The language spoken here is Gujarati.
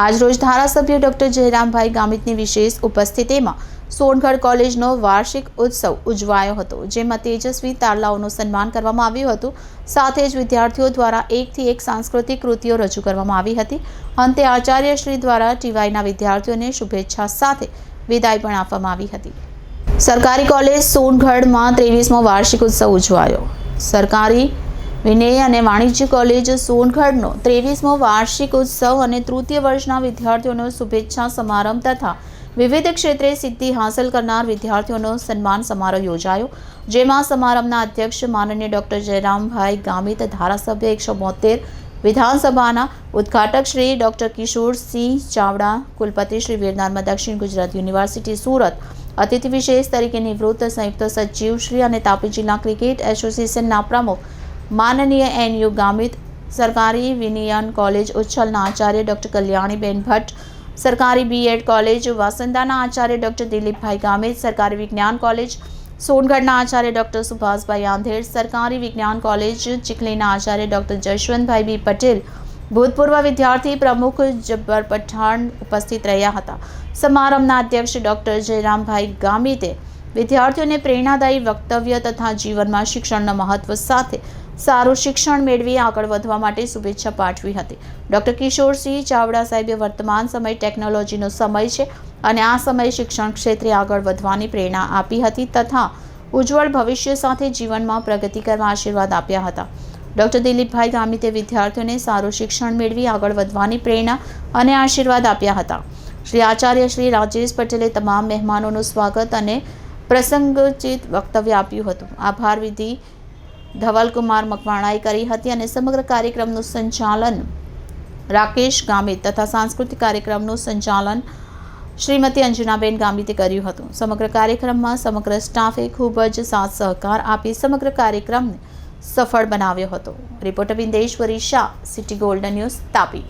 આજરોજ ધારાસભ્ય ડોક્ટર જયરામભાઈ ગામિતની વિશેષ ઉપસ્થિતિમાં સોનગઢ કોલેજનો વાર્ષિક ઉત્સવ ઉજવાયો હતો, જેમાં તેજસ્વી તારલાઓનું સન્માન કરવામાં આવ્યું હતું. સાથે જ વિદ્યાર્થીઓ દ્વારા એકથી એક સાંસ્કૃતિક કૃતિઓ રજૂ કરવામાં આવી હતી. અંતે આચાર્યશ્રી દ્વારા ટીવાયના વિદ્યાર્થીઓને શુભેચ્છા સાથે વિદાય પણ આપવામાં આવી હતી. સરકારી કોલેજ સોનગઢમાં ત્રેવીસમો વાર્ષિક ઉત્સવ ઉજવાયો. સરકારી વિનય અને વાણિજ્ય કોલેજ સોનગઢનો ત્રેવીસમો વાર્ષિક ઉત્સવ અને તૃતીય વર્ષના વિદ્યાર્થીઓનો શુભેચ્છા સમારંભ તથા વિવિધ ક્ષેત્રે સિદ્ધિ હાંસલ કરનાર વિદ્યાર્થીઓનો સન્માન સમારોહ યોજાયો, જેમાં સમારંભના અધ્યક્ષ માનનીય ડોક્ટર જયરામભાઈ ગામિત, ધારાસભ્ય એકસો બોતેર, વિધાનસભાના ઉદ્ઘાટક શ્રી ડોક્ટર કિશોરસિંહ ચાવડા, કુલપતિ શ્રી વીર દક્ષિણ ગુજરાત યુનિવર્સિટી સુરત, અતિથિ વિશેષ તરીકે નિવૃત્ત સંયુક્ત સચિવ શ્રી અને તાપી જિલ્લા ક્રિકેટ એસોસિએશનના પ્રમુખ માનનીય એનયુ ગામિત, સરકારી વિનિયન કોલેજ ઉચ્છલના આચાર્ય ડૉક્ટર કલ્યાણીબેન ભટ્ટ, સરકારી બીએડ કોલેજ વાસંદાના આચાર્ય ડૉક્ટર દિલીપભાઈ ગામિત, સરકારી વિજ્ઞાન કોલેજ સોનગઢના આચાર્ય ડૉક્ટર સુભાષભાઈ આંધેર સરકારી વિજ્ઞાન કોલેજ ચીખલીના આચાર્ય ડૉક્ટર જશવંતભાઈ બી પટેલ, ભૂતપૂર્વ વિદ્યાર્થી પ્રમુખ જબ્બર પઠાણ ઉપસ્થિત રહ્યા હતા. સમારંભના અધ્યક્ષ ડૉક્ટર જયરામભાઈ ગામિતે વિદ્યાર્થીઓને પ્રેરણાદાયી વક્તવ્ય તથા જીવનમાં શિક્ષણના મહત્વ સાથે સારું શિક્ષણ મેળવી આગળ વધવા માટે શુભેચ્છા પાઠવી હતી. ડૉક્ટર કિશોરસિંહ ચાવડા સાહેબે વર્તમાન સમય ટેકનોલોજીનો સમય છે અને આ સમય શિક્ષણ ક્ષેત્રે આગળ વધવાની પ્રેરણા આપી હતી તથા ઉજ્જવળ ભવિષ્ય સાથે જીવનમાં પ્રગતિ કરવા આશીર્વાદ આપ્યા હતા. ડૉક્ટર દિલીપભાઈ ગામિતે વિદ્યાર્થીઓને સારું શિક્ષણ મેળવી આગળ વધવાની પ્રેરણા અને આશીર્વાદ આપ્યા હતા. શ્રી આચાર્ય શ્રી રાજેશ પટેલે તમામ મહેમાનોનું સ્વાગત અને પ્રસંગોચિત વક્તવ્ય આપ્યું હતું. આભાર વિધિ ધવલકુમાર મકવાણાએ કરી હતી અને સમગ્ર કાર્યક્રમનું સંચાલન રાકેશ ગામિત તથા સાંસ્કૃતિક કાર્યક્રમનું સંચાલન શ્રીમતી અંજનાબેન ગામિતે કર્યું હતું. સમગ્ર કાર્યક્રમમાં સમગ્ર સ્ટાફે ખૂબ જ સાથ સહકાર આપી સમગ્ર કાર્યક્રમને સફળ બનાવ્યો હતો. Reporter Bindeshwari Shah, city golden news Tapi.